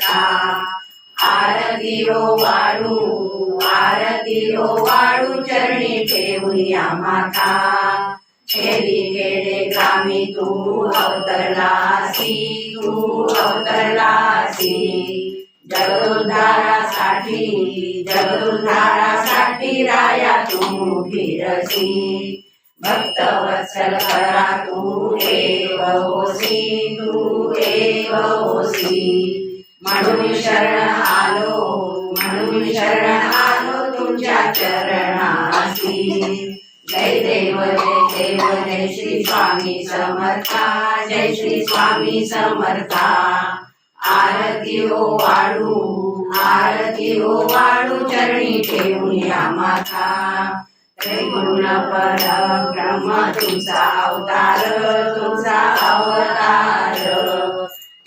समर्था आरती वाळू आरती वाळू चरणी ठेवूया माथा खेडी गेले कामी तू अवतरलासी तू अवतरलासी. जगदुद्धारासाठी जगदुद्धारासाठी राया तू फिरसी भक्त वत्सल करा तू एव होसी तू एव होसी. म्हणून शरण आलो म्हणून शरण आलो तुमच्या चरणासी जय देव जय देव जय श्री स्वामी समर्था जय श्री स्वामी समर्था. आरती हो ओ वाढू आरती हो ओ वाढू चरणी ठेवूया माथा. त्रिगुण पर ब्रह्म तुमचा अवतार तुमचा अवतार.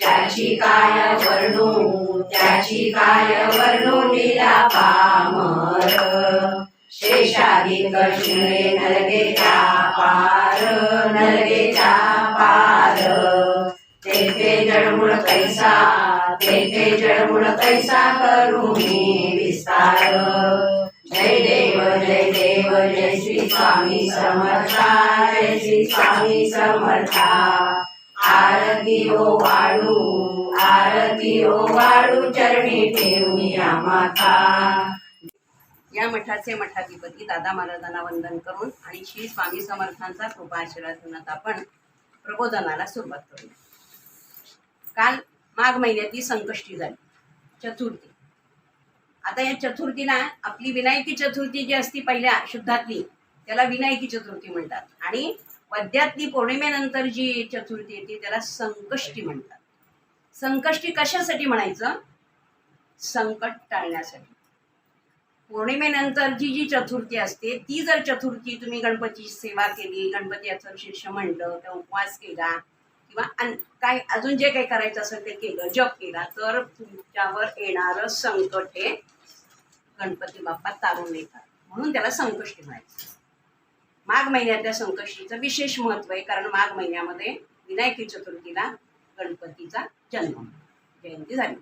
त्याची काय वर्णू? त्याची काय वर्णू लिला पामर? शेषाधिक शिळे नलगेच्या पार नलगेच्या पार. तेथे जडमुळ कैसा तेथे जडमुळ कैसा करू मी विस्तार. जय देव जय देव जय श्री स्वामी समर्था जय श्री स्वामी समर्था. आरती ओ वाळू आरती ओ वाळू चरणी ठेवूया माथा या मठाचे मठाधिपती दादा महाराजांना वंदन करून आणि श्री स्वामी समर्थांचा कृपा आशीर्वाद आपण प्रबोधनाला सुरुवात करूया. काल माघ महिन्यातली संकष्टी झाली चतुर्थी. आता या चतुर्थीला आपली विनायकी चतुर्थी जी असती पहिल्या शुद्धातली त्याला विनायकी चतुर्थी म्हणतात. आणि पद्यातली पौर्णिमेनंतर जी चतुर्थी येते त्याला संकष्टी म्हणतात. संकष्टी कशासाठी म्हणायचं? संकट टाळण्यासाठी. पौर्णिमेनंतर जी जी चतुर्थी असते ती जर चतुर्थी तुम्ही गणपतीची सेवा केली गणपती शीर्ष म्हणलं तर उपवास केला किंवा काय अजून जे काही करायचं असेल ते केलं जप केला तर तुमच्यावर येणारं संकट हे गणपती बाप्पा तारून येतात म्हणून त्याला संकष्टी म्हणायचं. माघ महिन्यातल्या संकष्टीचं विशेष महत्त्व आहे कारण माघ महिन्यामध्ये विनायकी चतुर्थीला गणपतीचा जन्म. जयंती झाली.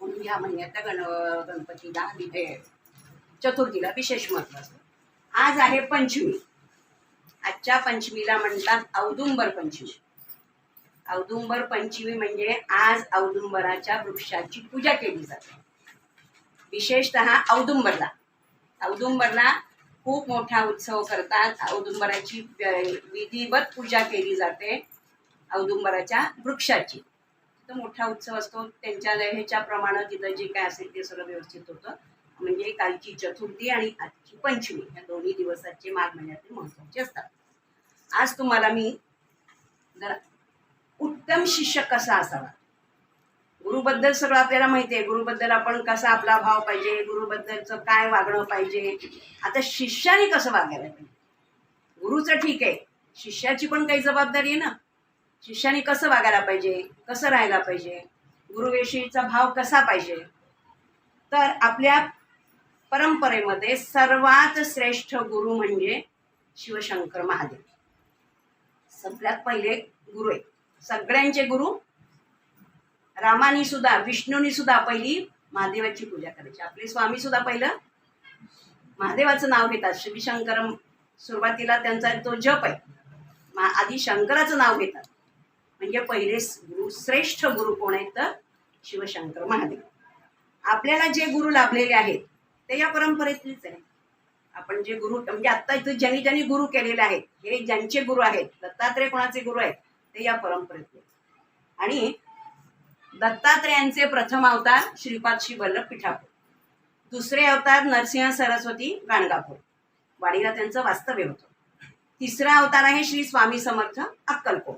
म्हणून ह्या महिन्यातल्या गण गणपतीला चतुर्थीला विशेष महत्त्व असतं. आज आहे पंचमी. आजच्या पंचमीला म्हणतात औदुंबर पंचमी. औदुंबर पंचमी म्हणजे आज औदुंबराच्या वृक्षाची पूजा केली जाते. विशेषतः औदुंबरला. औदुंबरला खूप मोठा उत्सव करतात. औदुंबराची विधिवत पूजा केली जाते औदुंबराच्या वृक्षाची. तो मोठा उत्सव असतो. त्यांच्या ह्याच्याप्रमाणे तिथं जे काय असेल ते सगळं व्यवस्थित होतं. म्हणजे कालची चतुर्थी आणि आजची पंचमी या दोन्ही दिवसाचे माघ महिन्यातील महत्त्वाचे असतात. आज तुम्हाला मी जरा उत्तम शिष्य कसा असावा? गुरुबद्दल सगळं आपल्याला माहिती आहे. गुरुबद्दल आपण कसा आपला भाव पाहिजे गुरुबद्दलचं काय वागणं पाहिजे आता शिष्याने कसं वागायला पाहिजे? गुरुचं ठीक आहे. शिष्याची पण काही जबाबदारी आहे ना. शिष्याने कसं वागायला पाहिजे कसं राहायला पाहिजे गुरुविषयीचा भाव कसा पाहिजे? तर आपल्या परंपरेमध्ये सर्वात श्रेष्ठ गुरु म्हणजे शिवशंकर महादेव. सगळ्यात पहिले गुरु आहे सगळ्यांचे गुरु रामानी सुद्धा विष्णूनी सुद्धा पहिली महादेवाची पूजा करायची. आपले स्वामी सुद्धा पहिलं महादेवाचं नाव घेतात. शिवशंकर सुरुवातीला त्यांचा तो जप आहे. आधी शंकराचं नाव घेतात. म्हणजे पहिले गुरु श्रेष्ठ गुरु कोण आहेत तर शिवशंकर महादेव. आपल्याला जे गुरु लाभलेले आहेत ते या परंपरेतलेच आहे आपण जे गुरु म्हणजे आता इथं ज्यांनी ज्यांनी गुरु केलेले आहेत हे ज्यांचे गुरु आहेत दत्तात्रय कोणाचे गुरु आहेत ते या परंपरेतले आणि दत्तात्रयांचे प्रथम अवतार श्रीपाद श्री वल्लभ पिठापूर. दुसरे अवतार नरसिंह सरस्वती गाणगापूर. वाडीला त्यांचं वास्तव्य होतं. तिसरा अवतार आहे श्री स्वामी समर्थ अक्कलकोट.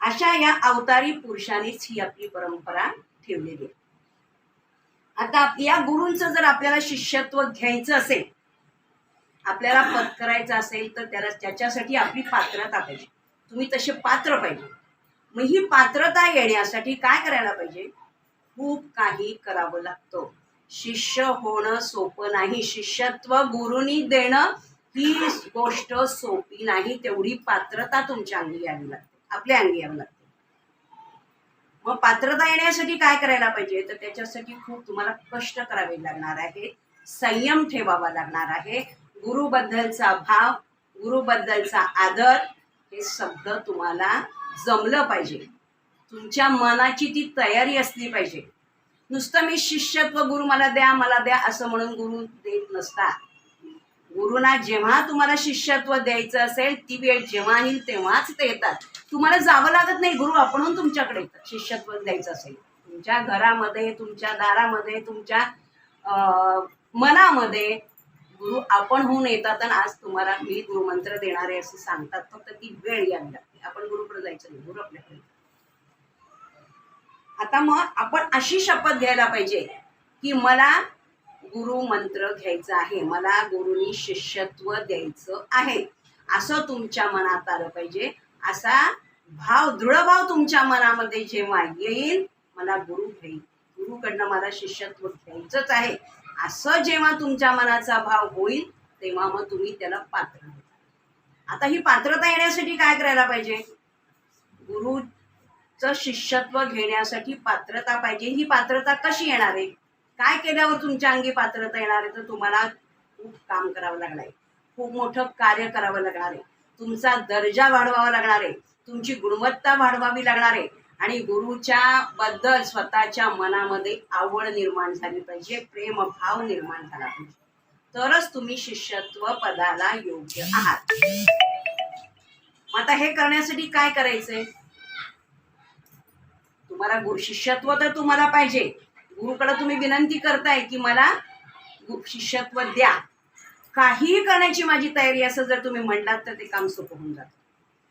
अशा या अवतारी पुरुषांनीच ही आपली परंपरा ठेवलेली आहे. आता या गुरूंचं जर आपल्याला शिष्यत्व घ्यायचं असेल आपल्याला पद करायचं असेल तर त्याला त्याच्यासाठी आपली पात्रता पाहिजे. तुम्ही तसे पात्र पाहिजे. मग ही पात्रता येण्यासाठी काय करायला पाहिजे? खूप काही करावं लागतं. शिष्य होणं सोपं नाही. शिष्यत्व गुरुनी देणं ही गोष्ट सोपी नाही. तेवढी पात्रता तुमच्या अंगी यावी लागते. आपल्या अंगी यावी लागते. मग पात्रता येण्यासाठी काय करायला पाहिजे? तर त्याच्यासाठी खूप तुम्हाला कष्ट करावे लागणार आहे संयम ठेवावा लागणार आहे. गुरुबद्दलचा भाव गुरुबद्दलचा आदर हे सगळं तुम्हाला जमलं पाहिजे. तुमच्या मनाची ती तयारी असली पाहिजे. नुसतं मी शिष्यत्व गुरु मला द्या मला द्या असं म्हणून गुरु देत नसतात गुरुना जेव्हा तुम्हाला शिष्यत्व द्यायचं असेल ती वेळ जेव्हा येईल तेव्हाच ते येतात. तुम्हाला जावं लागत नाही गुरु आपणहून तुमच्याकडे येतात. शिष्यत्व द्यायचं असेल. तुमच्या घरामध्ये तुमच्या दारामध्ये तुमच्या अं, मनामध्ये गुरु आपण होऊन येतात आणि आज तुम्हाला मी गुरुमंत्र देणार आहे असं सांगतात. फक्त ती वेळ यावी लागते. आपण गुरुकडे जायचं नाही. गुरु आपल्याकडे. आता मग आपण अशी शपथ घ्यायला पाहिजे की मला गुरु मंत्र घ्यायचा आहे. मला गुरुनी शिष्यत्व द्यायचं आहे. असं तुमच्या मनात आलं पाहिजे. असा भाव दृढ भाव तुमच्या मनामध्ये जेव्हा येईल मला गुरु घेईल गुरुकडनं मला शिष्यत्व घ्यायचंच आहे. असं जेव्हा तुमच्या मनाचा भाव होईल तेव्हा मग तुम्ही त्याला पात्र आता ही पात्रता येण्यासाठी काय करायला पाहिजे? गुरुचं शिष्यत्व घेण्यासाठी पात्रता पाहिजे. ही पात्रता कशी येणार आहे? काय केल्यावर तुमच्या अंगी पात्रता येणार आहे? तर तुम्हाला खूप काम करावं लागणार आहे. खूप मोठं कार्य करावं लागणार आहे. तुमचा दर्जा वाढवावा लागणार आहे. तुमची गुणवत्ता वाढवावी लागणार आहे. आणि गुरुच्या बद्दल स्वतःच्या मनामध्ये आवड निर्माण झाली पाहिजे प्रेम भाव निर्माण झाला पाहिजे. तरच तुम्ही शिष्यत्व पदाला योग्य आहात. आता हे करण्यासाठी काय करायचंय? तुम्हाला गुरु शिष्यत्व तर तुम्हाला पाहिजे. गुरुकडे तुम्ही विनंती करताय की मला शिष्यत्व द्या. काहीही करण्याची माझी तयारी असं जर तुम्ही म्हणलात तर ते काम सोपं होऊन जातं.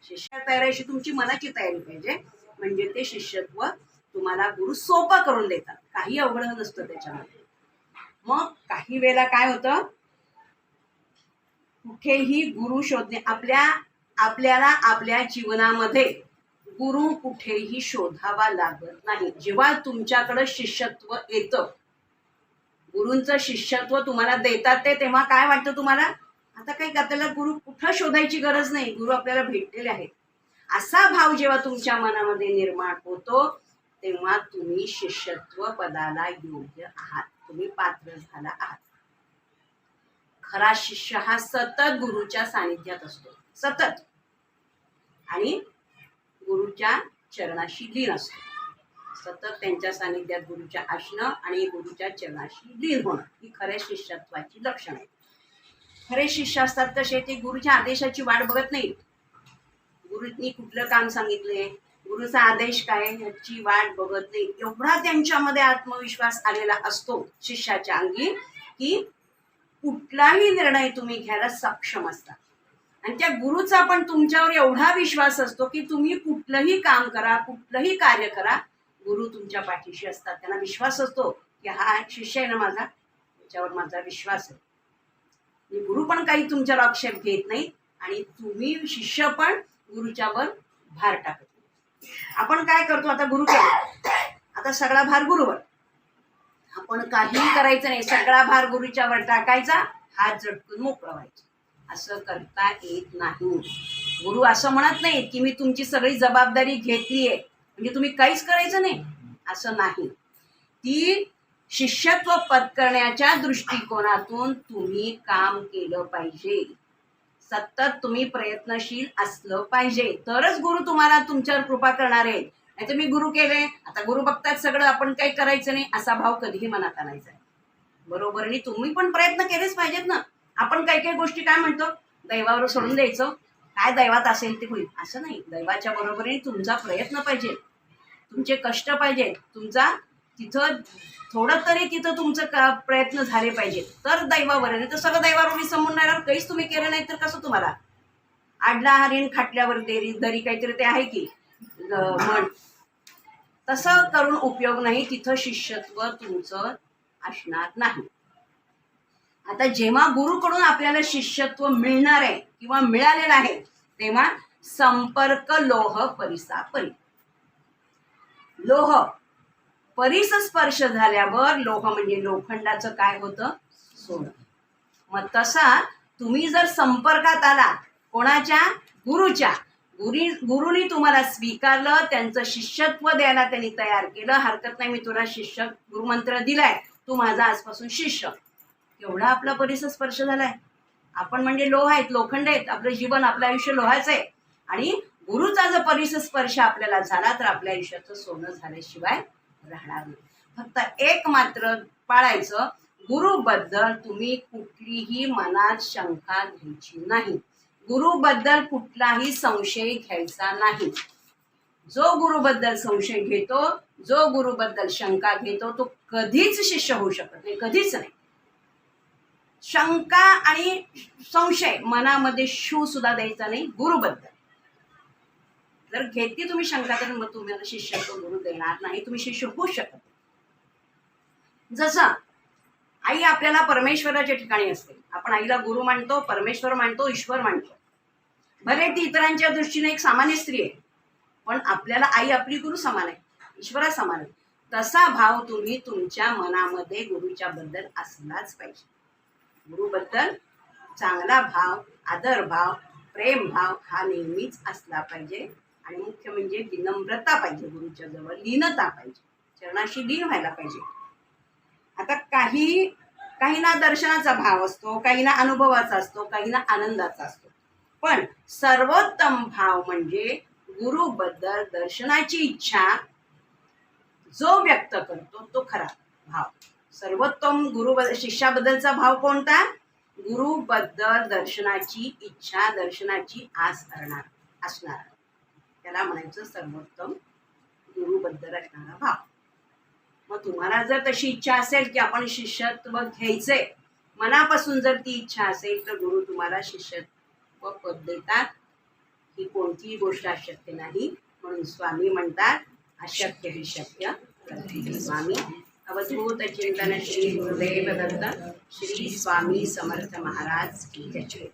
शिष्य तयारीशी तुमची मनाची तयारी पाहिजे. म्हणजे ते शिष्यत्व तुम्हाला गुरु सोपं करून देतात. काही अवघड नसतं त्याच्यामध्ये. मग काही वेळेला काय होतं? कुठेही गुरु शोधणे आपल्या आपल्याला आपल्या जीवनामध्ये गुरु कुठेही शोधावा लागत नाही. जेव्हा तुमच्याकडं शिष्यत्व येतं गुरूंचं शिष्यत्व तुम्हाला देतात ते तेव्हा काय वाटतं तुम्हाला? आता काही आपल्याला गुरु कुठं शोधायची गरज नाही. गुरु आपल्याला भेटलेले आहेत. असा भाव जेव्हा तुमच्या मनामध्ये निर्माण होतो तेव्हा तुम्ही शिष्यत्व पदाला योग्य आहात. तुम्ही पात्र झाला आहात. खरा शिष्य हा सतत गुरुच्या सानिध्यात असतो. सतत. आणि गुरुच्या चरणाशी लीन असतो. सतत त्यांच्या सानिध्यात गुरुच्या असणं आणि गुरुच्या चरणाशी लीन होणं ही खऱ्या शिष्यत्वाची लक्षण आहे खरे शिष्य असतात तसे ते गुरुच्या आदेशाची वाट बघत नाहीत. गुरुनी कुठलं काम सांगितले गुरुचा आदेश काय? ह्याची वाट बघत नाही. एवढा त्यांच्यामध्ये आत्मविश्वास आलेला असतो शिष्याच्या अंगी की कुठलाही निर्णय तुम्ही घ्यायला सक्षम असता. आणि त्या गुरुचा पण तुमच्यावर एवढा विश्वास असतो की तुम्ही कुठलंही काम करा कुठलंही कार्य करा गुरु तुमच्या पाठीशी असतात. त्यांना विश्वास असतो की हा शिष्य आहे ना माझा? त्याच्यावर माझा विश्वास आहे. गुरु पण काही तुमच्यावर आक्षेप घेत नाही आणि तुम्ही शिष्य पण गुरुच्यावर भार टाकत. आपण काय करतो आता गुरु आता सगळा भार गुरुवर. आपण काहीही करायचं नाही सगळा भार गुरुच्यावर टाकायचा हात झटकून मोकळं व्हायचा असं करता येत नाही. गुरु असं म्हणत नाहीत की मी तुमची सगळी जबाबदारी घेतली आहे म्हणजे तुम्ही काहीच करायचं नाही. असं नाही. ती शिष्यत्व पत्करण्याच्या दृष्टिकोनातून तुम्ही काम केलं पाहिजे. सतत तुम्ही प्रयत्नशील असलं पाहिजे. तरच गुरु तुम्हाला तुमच्यावर कृपा करणार आहे नाही तर मी गुरु केले आता गुरु बघतात सगळं आपण काही करायचं नाही असा भाव कधीही मनात आणायचा बरोबर आणि तुम्ही पण प्रयत्न केलेच पाहिजेत ना. आपण काही काही गोष्टी काय म्हणतो? दैवावर सोडून द्यायचं. काय दैवात असेल ते होईल. असं नाही. दैवाच्या बरोबरीने तुमचा प्रयत्न पाहिजे. तुमचे कष्ट पाहिजे. तुमचा तिथं थोडं तरी तिथं तुमचं प्रयत्न झाले पाहिजे तर दैवावर नाही तर सगळं दैवावर समोर राहिल्यावर काहीच तुम्ही केलं नाही तर कसं तुम्हाला? आडला हरिण खाटल्यावर देरी दरी काहीतरी ते आहे की? म्हण. तसं करून उपयोग नाही तिथं शिष्यत्व तुमचं असणार नाही. आता जेव्हा गुरुकडून आपल्याला शिष्यत्व मिळणार आहे किंवा मिळालेलं आहे तेव्हा संपर्क लोह परिसा परी लोह परिस स्पर्श झाल्यावर लोह म्हणजे लोखंडाचं काय होतं? सोनं मग तसा तुम्ही जर संपर्कात आला कोणाच्या? गुरुच्या. गुरी गुरुनी तुम्हाला स्वीकारलं त्यांचं शिष्यत्व द्यायला त्यांनी तयार केलं. हरकत नाही मी तुला शिष्य गुरुमंत्र दिलाय. तू माझा आजपासून शिष्य. एवढा आपला परिसर स्पर्श झालाय. आपण म्हणजे लोह आहेत लोखंड आहेत. आपलं जीवन आपलं आयुष्य लोहाचं आहे. आणि गुरुचा जर परिसर स्पर्श आपल्याला झाला तर आपल्या आयुष्याचं सोनं झाल्याशिवाय राहणार. फक्त एक मात्र पाळायचं गुरुबद्दल तुम्ही कुठलीही मनात शंका घ्यायची नाही. गुरुबद्दल कुठलाही संशय घ्यायचा नाही. जो गुरुबद्दल संशय घेतो जो गुरुबद्दल शंका घेतो तो कधीच शिष्य होऊ शकत नाही कधीच नाही. शंका आणि संशय मनामध्ये शू सुद्धा द्यायचा नाही गुरुबद्दल. जर घेतली तुम्ही शंका तर मग तुम्हाला शिष्यत्व गुरु देणार नाही. तुम्ही शिष्य होऊ शकत जसं आई आपल्याला परमेश्वराच्या ठिकाणी असते. आपण आईला गुरु मानतो परमेश्वर मानतो ईश्वर मानतो. भले ती इतरांच्या दृष्टीने एक सामान्य स्त्री आहे पण आपल्याला आई आपली गुरु समान आहे ईश्वरा समान आहे. तसा भाव तुम्ही तुमच्या मनामध्ये गुरुच्या बद्दल असलाच पाहिजे. गुरुबद्दल चांगला भाव आदर भाव प्रेम भाव हा नेहमीच असला पाहिजे. आणि मुख्य म्हणजे विनम्रता पाहिजे गुरुच्या जवळ लीनता पाहिजे. चरणाशी लीन व्हायला पाहिजे. आता काही काहींना दर्शनाचा भाव असतो काहींना अनुभवाचा असतो काहींना आनंदाचा असतो. पण सर्वोत्तम भाव म्हणजे गुरुबद्दल दर्शनाची इच्छा जो व्यक्त करतो तो खरा भाव. सर्वोत्तम गुरु शिष्याबद्दलचा भाव कोणता? गुरुबद्दल दर्शनाची इच्छा दर्शनाची आस करणार असणार. त्याला म्हणायचं सर्वोत्तम गुरुबद्दल असणारा भाव. मग तुम्हाला जर तशी इच्छा असेल की आपण शिष्यत्व घ्यायचंय मनापासून जर ती इच्छा असेल तर गुरु तुम्हाला शिष्यत्व पद देतात. ही कोणतीही गोष्ट अशक्य नाही म्हणून स्वामी म्हणतात अशक्य हे शक्य स्वामी अवधूत चिंतन श्री गुरुदेव दत्त श्री स्वामी समर्थ महाराज की जय.